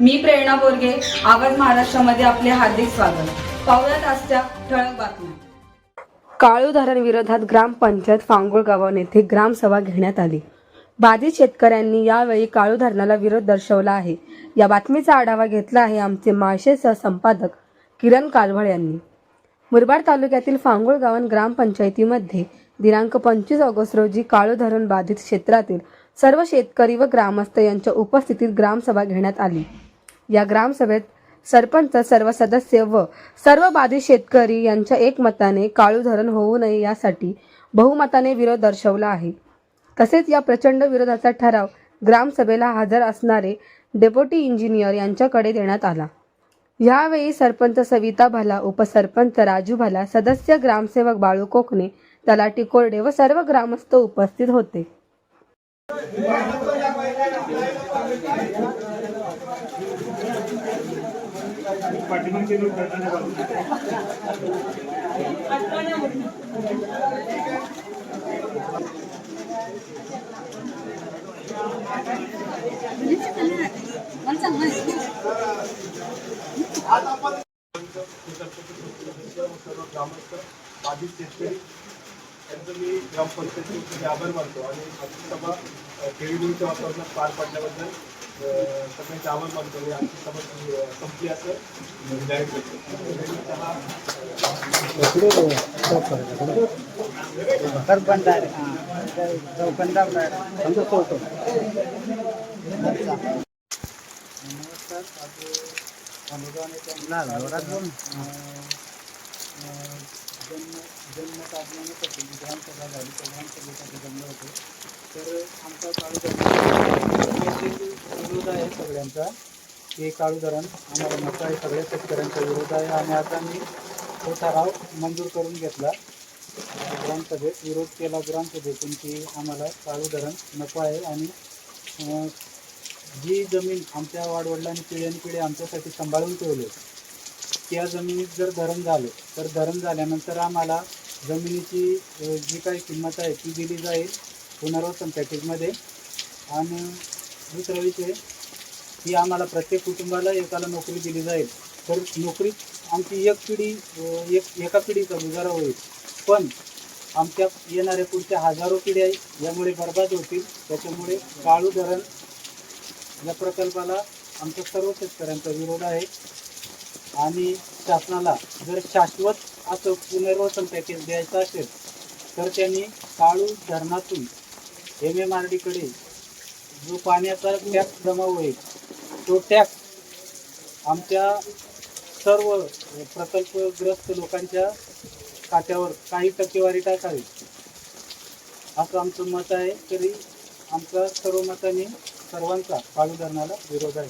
मी प्रेरणा बोरगे आवाज महाराष्ट्रामध्ये आपले हार्दिक स्वागत. पाहुयात आजच्या ठळक बातम्या. काळू धरण विरोधात ग्रामपंचायत फांगोळ गावान येथे ग्रामसभा घेण्यात आली. बाधित शेतकऱ्यांनी यावेळी काळू धरणाला विरोध दर्शवला आहे. या बातमीचा आढावा घेतला आहे आमचे माळशे संपादक किरण कालवळ यांनी. मुरबाड तालुक्यातील फांगोळ गावन ग्रामपंचायतीमध्ये दिनांक पंचवीस ऑगस्ट रोजी काळू धरण बाधित क्षेत्रातील सर्व शेतकरी व ग्रामस्थ यांच्या उपस्थितीत ग्रामसभा घेण्यात आली. या ग्रामसभेत सरपंच सर्व सदस्य व सर्व बाधित शेतकरी यांच्या एकमताने काळू धरण होऊ नये यासाठी बहुमताने विरोध दर्शवला आहे. तसेच या प्रचंड विरोधाचा ठराव ग्रामसभेला हजर असणारे डेप्युटी इंजिनियर यांच्याकडे देण्यात आला. यावेळी सरपंच सविता भाला उपसरपंच राजू भाला सदस्य ग्रामसेवक बाळू कोकणे तलाटी कोरडे व सर्व ग्रामस्थ उपस्थित होते. सर्व ग्रामस्थ बाधित शेतकरी त्यांचं मी ग्रामपंचायतीचे आभार मानतो आणि सभा खेळीमुळीच्या वातावरणात पार पाडल्याबद्दल सगळ्यांचे आभार मानतो आणि आजची सभा अ, संपली असं जाहीर करतो चला. नमस्कार आज अनुदान जन्म जन्म काढण्यासाठी ग्रामसभा झाली त्या ग्रामसभेसाठी जमलं होतं तर आमचा काळू धरण विरोध आहे हे काळू धरण आम्हाला नको आहे सगळ्या शेतकऱ्यांचा विरोध आहे. आणि आता मी तो ठराव मंजूर करून घेतला. ग्रामसभेत विरोध केला ग्रामसभेतून की आम्हाला काळू धरण नको आहे. आणि जी जमीन आमच्या वाडवडिलांनी पिढ्यान पिढी आमच्यासाठी सांभाळून ठेवली त्या जमिनीत जर धरण झालं तर धरण झाल्यानंतर आम्हाला जमिनीची जी काही किंमत आहे ती दिली जाईल पुनर्वसन पॅकेजमध्ये. आणि दुसरा विषय की आम्हाला प्रत्येक कुटुंबाला एकाला नोकरी दिली जाईल. तर नोकरी आमची एक पिढी एक एका पिढीचा गुजारा होईल. पण आमच्या येणाऱ्या पुढच्या हजारो पिढ्या यामुळे बर्बाद होतील. त्याच्यामुळे काळू धरण या प्रकल्पाला आमच्या सर्व शेतकऱ्यांचा विरोध आहे. आणि शासनाला जर शाश्वत असं पुनर्वसन पॅकेज द्यायचं असेल तर त्यांनी काळू धरणातून एम एम आर डीकडे जो पाण्याचा टॅक्स जमा होईल तो टॅक्स आमच्या सर्व प्रकल्पग्रस्त लोकांच्या खात्यावर काही टक्केवारी टाकावी. असं आमचं मत आहे तरी आमचा सर्व मताने सर्वांचा काळू विरोध आहे.